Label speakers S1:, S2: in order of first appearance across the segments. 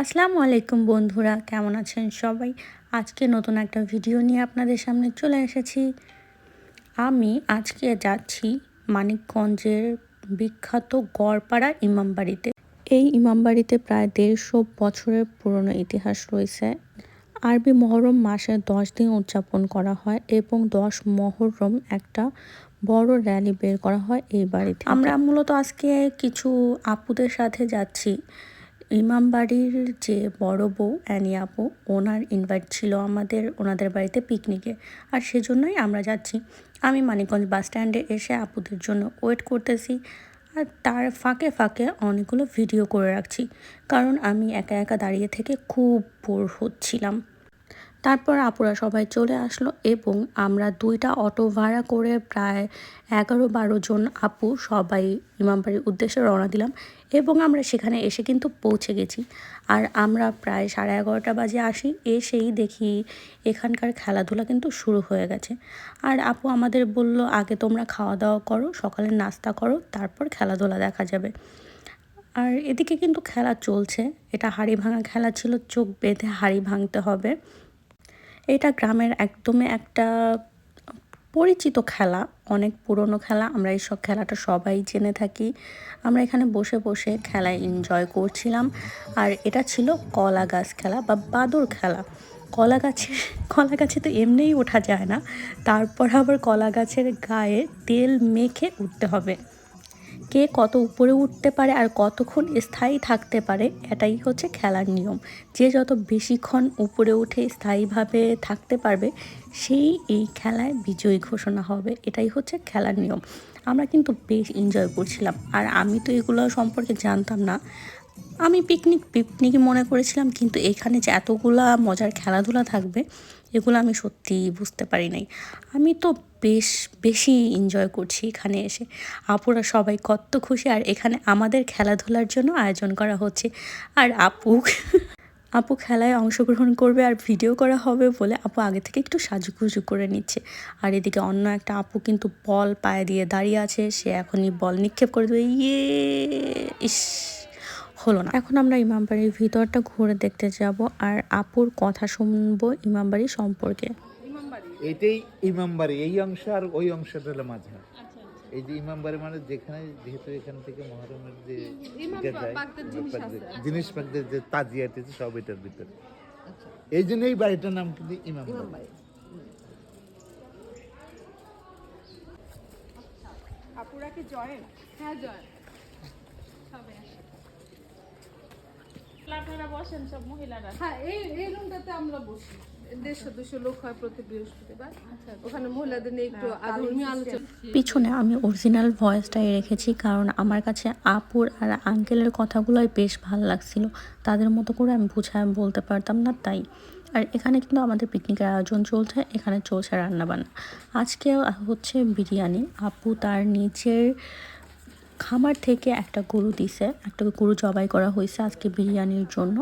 S1: আসসালামু আলাইকুম বন্ধুরা, কেমন আছেন সবাই? আজকে নতুন একটা ভিডিও নিয়ে আপনাদের সামনে চলে এসেছি। আমি আজকে যাচ্ছি মানিকগঞ্জের বিখ্যাত গড়পাড়া ইমামবাড়িতে। এই ইমামবাড়িতে প্রায় দেড়শো বছরের পুরনো ইতিহাস রয়েছে। আরবি মহরম মাসে দশ দিন উদযাপন করা হয় এবং দশ মহরম একটা বড় র্যালি বের করা হয় এই বাড়িতে। আমরা মূলত আজকে কিছু আপুদের সাথে যাচ্ছি। ইমামবাড়ির যে বড় বউ অ্যানি আপু, ওনার ইনভাইট ছিল আমাদের, ওনাদের বাড়িতে পিকনিকে আর সেজন্যই আমরা যাচ্ছি। আমি মানিকগঞ্জ বাস স্ট্যান্ডে এসে আপুদের জন্য ওয়েট করতেছি। আর তার ফাঁকে ফাঁকে অনেকগুলো ভিডিও করে রাখছি। কারণ আমি একা একা দাঁড়িয়ে থেকে খুব বোর হচ্ছিলাম। তারপর আপুরা সবাই চলে আসলো এবং আমরা দুইটা অটো ভাড়া করে প্রায় এগারো বারো জন আপু সবাই ইমামবাড়ির উদ্দেশ্যে রওনা দিলাম এবং আমরা সেখানে এসে কিন্তু পৌঁছে গেছি। আর আমরা প্রায় সাড়ে এগারোটা বাজে আসি, এসেই দেখি এখানকার খেলাধুলা কিন্তু শুরু হয়ে গেছে। আর আপু আমাদের বলল, আগে তোমরা খাওয়া দাওয়া করো, সকালে নাস্তা করো, তারপর খেলাধুলা দেখা যাবে। আর এদিকে কিন্তু খেলা চলছে। এটা হাড়ি ভাঙা খেলা ছিল, চোখ বেঁধে হাড়ি ভাঙতে হবে। এটা গ্রামের একদমই একটা পরিচিত খেলা, অনেক পুরনো খেলা। আমরা এইসব খেলাটা সবাই জেনে থাকি। আমরা এখানে বসে বসে খেলায় এনজয় করছিলাম। আর এটা ছিল কলা গাছ খেলা বা বাদুর খেলা। কলা গাছে কলা গাছে তো এমনিই ওঠা যায় না। তারপর আবার কলা গাছের গায়ে তেল মেখে উঠতে হবে। কে কত উপরে উঠতে পারে আর কতক্ষণ স্থায়ী থাকতে পারে, এটাই হচ্ছে খেলার নিয়ম। যে যত বেশিক্ষণ উপরে উঠে স্থায়ীভাবে থাকতে পারবে, সেই এই খেলায় বিজয়ী ঘোষণা হবে। এটাই হচ্ছে খেলার নিয়ম। আমরা কিন্তু বেশ এনজয় করছিলাম। আর আমি তো এগুলো সম্পর্কে জানতাম না। আমি পিকনিক পিকনিকই মনে করেছিলাম, কিন্তু এখানে যে এতগুলা মজার খেলাধুলা থাকবে, এগুলো আমি সত্যি বুঝতে পারি নাই। আমি তো বেশ, বেশি এনজয় করছি এখানে এসে। আপুরা সবাই কত খুশি। আর এখানে আমাদের খেলাধুলার জন্য আয়োজন করা হচ্ছে। আর আপু আপু খেলায় অংশগ্রহণ করবে আর ভিডিও করা হবে বলে আপু আগে থেকে একটু সাজুগুজু করে নিচ্ছে। আর এদিকে অন্য একটা আপু কিন্তু বল পায়ে দিয়ে দাঁড়িয়ে আছে। সে এখনই বল নিক্ষেপ করে দেবে। ইয়ে ইস, হলো না। এখন আমরা ইমামবাড়ির ভিতরটা ঘুরে দেখতে যাব আর আপুর কথা শুনব ইমামবাড়ি সম্পর্কে।
S2: এটাই ইমামবাড়ি এই অংশ আর ওই অংশটা হলো মাঝখান। এই যে ইমামবাড়ি মানে যেখানে যেহেতু এখান থেকে মহরমের যে জিনিস পাকদের যে তাজিয়া টেজি সব এটার ভিতরে। এই জন্য এই বাড়িটার নাম কিন্তু ইমামবাড়ি
S3: আপুরা কি জয়েন?
S4: হ্যাঁ জয় সবাই আসে। আপনারা বসেন সব মহিলারা। হ্যাঁ এই এই রুমটাতে আমরা বসি। দুশো লোক হয়
S1: পিছনে আমি অরিজিনাল ভয়েসটাই রেখেছি কারণ আমার কাছে আপুর আর আঙ্কেলের কথাগুলোই বেশ ভালো লাগছিল। তাদের মতো করে আমি বুঝায় বলতে পারতাম না তাই। আর এখানে কিন্তু আমাদের পিকনিকের আয়োজন চলছে এখানে চলছে রান্নাবান্না। আজকে হচ্ছে বিরিয়ানি। আপু তার নিচের খামার থেকে একটা গরু দিছে একটা গরু জবাই করা হয়েছে আজকে বিরিয়ানির জন্য।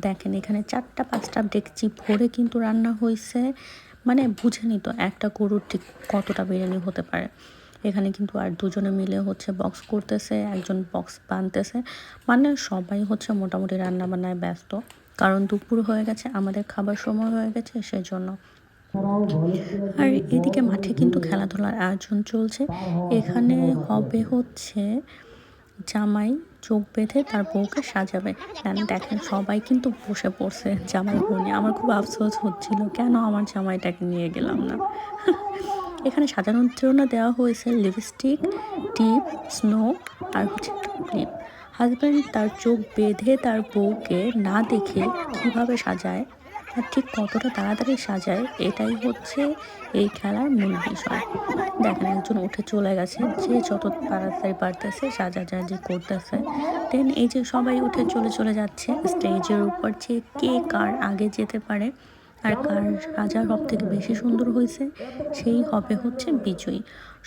S1: দেখেন, এখানে চারটা, পাঁচটা ডেকচি ভরে কিন্তু রান্না হয়েছে মানে বুঝে নিত একটা গরুর ঠিক কতটা বিরিয়ানি হতে পারে। এখানে কিন্তু আর দুজনে মিলে হচ্ছে বক্স করতেছে, একজন বক্স বানতেছে। মানে সবাই হচ্ছে মোটামুটি রান্না বান্নায় ব্যস্ত। কারণ দুপুর হয়ে গেছে, আমাদের খাবার সময় হয়ে গেছে, সেজন্য। আর এদিকে মাঠে কিন্তু খেলাধুলার আয়োজন চলছে। এখানে হবে হচ্ছে জামাই চোখ বেঁধে তার বউকে সাজাবে। কেন? দেখেন, সবাই কিন্তু বসে পড়ছে জামাই বউ নিয়ে। আমার খুব আফসোস হচ্ছিল, কেন আমার জামাইটাকে নিয়ে গেলাম না? এখানে সাজানোর জন্য দেওয়া হয়েছে লিপস্টিক টিপ স্নো আর হচ্ছে ক্লিপ হাজব্যান্ড তার চোখ বেঁধে তার বউকে না দেখে কীভাবে সাজায়? আর ঠিক কতটা তাড়াতাড়ি সাজায়, এটাই হচ্ছে এই খেলার মূল বিষয়। দেখেন, একজন উঠে চলে গেছে, যে যত তাড়াতাড়ি পারতেছে, সাজা সাজাজাজি করতেছে। দেন এই যে সবাই উঠে চলে চলে যাচ্ছে স্টেজের উপর যে কে কার আগে যেতে পারে আর কার সাজা সব থেকে বেশি সুন্দর হয়েছে সেই হবে হচ্ছে বিজয়ী।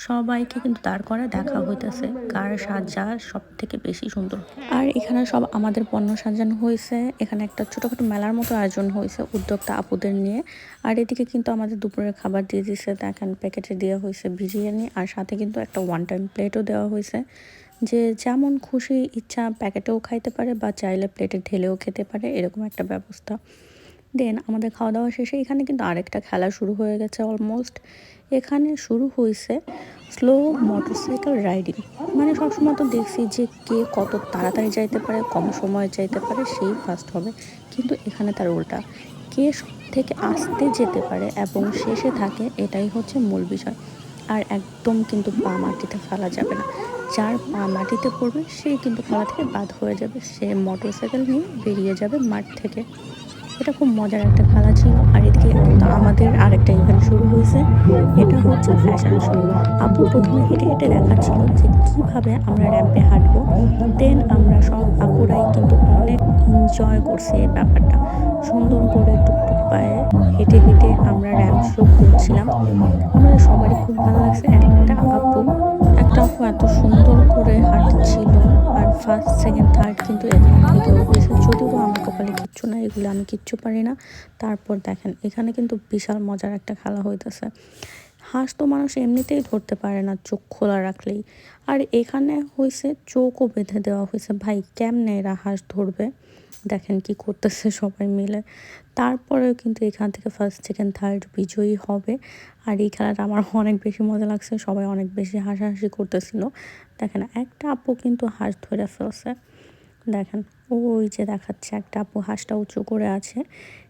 S1: সবাইকে কিন্তু দাঁড় করা দেখা হইতেছে কার সাজা সব থেকে বেশি সুন্দর। আর এখানে সব আমাদের পণ্য সাজানো হয়েছে এখানে একটা ছোটোখাটো মেলার মতো আয়োজন হয়েছে উদ্যোক্তা আপুদের নিয়ে। আর এদিকে কিন্তু আমাদের দুপুরের খাবার দিয়ে দিচ্ছে দেখেন প্যাকেটে দেওয়া হয়েছে বিরিয়ানি আর সাথে কিন্তু একটা ওয়ান টাইম প্লেটও দেওয়া হয়েছে যে যেমন খুশি ইচ্ছা প্যাকেটেও খাইতে পারে বা চাইলে প্লেটে ঢেলেও খেতে পারে, এরকম একটা ব্যবস্থা। দেন আমাদের খাওয়া দাওয়া শেষে এখানে কিন্তু আরেকটা খেলা শুরু হয়ে গেছে অলমোস্ট এখানে শুরু হয়েছে স্লো মোটরসাইকেল রাইডিং মানে সবসময় তো দেখছি যে কে কত তাড়াতাড়ি যাইতে পারে, কম সময়ে যাইতে পারে, সেই ফার্স্ট হবে। কিন্তু এখানে তার উল্টা। কে থেকে আস্তে যেতে পারে এবং শেষে থাকে, এটাই হচ্ছে মূল বিষয়। আর একদম কিন্তু পা মাটিতে ফেলা যাবে না। যার পা মাটিতে পড়বে, সে কিন্তু খেলা থেকে বাদ হয়ে যাবে। সে মোটরসাইকেল নিয়ে বেরিয়ে যাবে মাঠ থেকে। এটা খুব মজার একটা খেলা ছিল। আর এদিকে আমাদের আরেকটা ইভেন্ট শুরু হয়েছে। এটা হচ্ছে ফ্যাশন শো আপু প্রথমে হেঁটে হেঁটে দেখাচ্ছিল যে কীভাবে আমরা র্যাম্পে হাঁটবো। দেন আমরা সব আপুরাই এনজয় করছি এই ব্যাপারটা। সুন্দর করে টুকটুক পায়ে হেঁটে হেঁটে আমরা র্যাম শো করছিলাম। আমাদের সবারই খুব ভালো লাগছে। একটা আপু একটা আপু এত সুন্দর করে হাঁটছিল। আর ফার্স্ট সেকেন্ড থার্ড কিন্তু এখান থেকেও হয়েছে যদিও আমার কপালে কিচ্ছু না এগুলো আমি কিচ্ছু পারি না। তারপর দেখেন, এখানে কিন্তু বিশাল মজার একটা খেলা হইতেছে। হাঁস তো মানুষ এমনিতেই ধরতে পারে না, চোখ খোলা রাখলেই। আর এখানে হয়েছে চোখও বেঁধে দেওয়া হয়েছে ভাই, কেমনে এরা হাঁস ধরবে? দেখেন কি করতেছে সবাই মিলে। তারপরেও কিন্তু এখান থেকে ফার্স্ট সেকেন্ড থার্ড বিজয়ী হবে। আর এই খেলাটা আমার অনেক বেশি মজা লাগছে। সবাই অনেক বেশি হাসাহাসি করতেছিল। দেখেন, একটা আপু কিন্তু হাঁস ধরে ফেলছে। দেখেন, ওই যে দেখাচ্ছে একটা আপু হাঁসটা উঁচু করে আছে।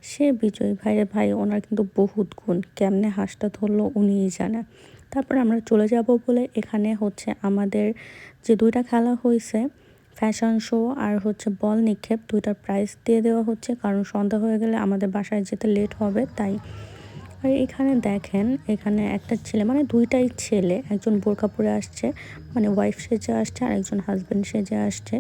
S1: সে বিজয়ী ভাইরে ভাই, ওনার কিন্তু বহুত গুণ। কেমনে হাঁসটা ধরলো উনিই জানে। তারপর আমরা চলে যাব বলে এখানে হচ্ছে আমাদের যে দুইটা খেলা হয়েছে ফ্যাশন শো আর হচ্ছে বল নিক্ষেপ, দুইটার প্রাইস দিয়ে দেওয়া হচ্ছে। কারণ সন্ধ্যা হয়ে গেলে আমাদের বাসায় যেতে লেট হবে, তাই আর এখানে দেখেন, এখানে একটা ছেলে মানে দুইটাই ছেলে, একজন বোরকা পরে আসছে মানে ওয়াইফ সেজে আসছে, আর একজন হাজব্যান্ড সেজে আসছে।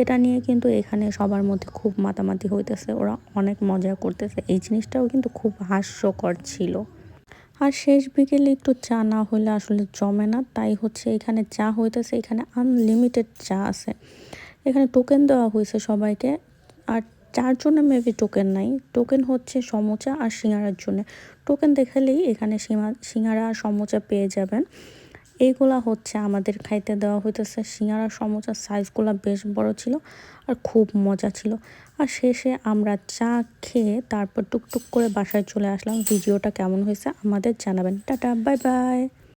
S1: এটা নিয়ে কিন্তু এখানে সবার মধ্যে খুব মাতামাতি হইতেছে, ওরা অনেক মজা করতেছে। এই জিনিসটাও কিন্তু খুব হাস্যকর ছিল। আর শেষ বিকেলে একটু চা না হলে আসলে জমে না, তাই হচ্ছে এখানে চা হইতেছে, এখানে আনলিমিটেড চা আছে। এখানে টোকেন দেওয়া হয়েছে সবাইকে, আর চারজনে মেবি টোকেন নাই। টোকেন হচ্ছে সমোচা আর সিঙ্গারার জন্য। টোকেন দেখালেই এখানে সীমা সিঙ্গারা আর সমোচা পেয়ে যাবেন। এইগুলা হচ্ছে আমাদের খাইতে দেওয়া হইতেছে। সিঙ্গারা সমোচার সাইজগুলো বেশ বড় ছিল আর খুব মজা ছিল। আর শেষে আমরা চা খেয়ে তারপর টুকটুক করে বাসায় চলে আসলাম। ভিডিওটা কেমন হয়েছে আমাদের জানাবেন। Tata bye bye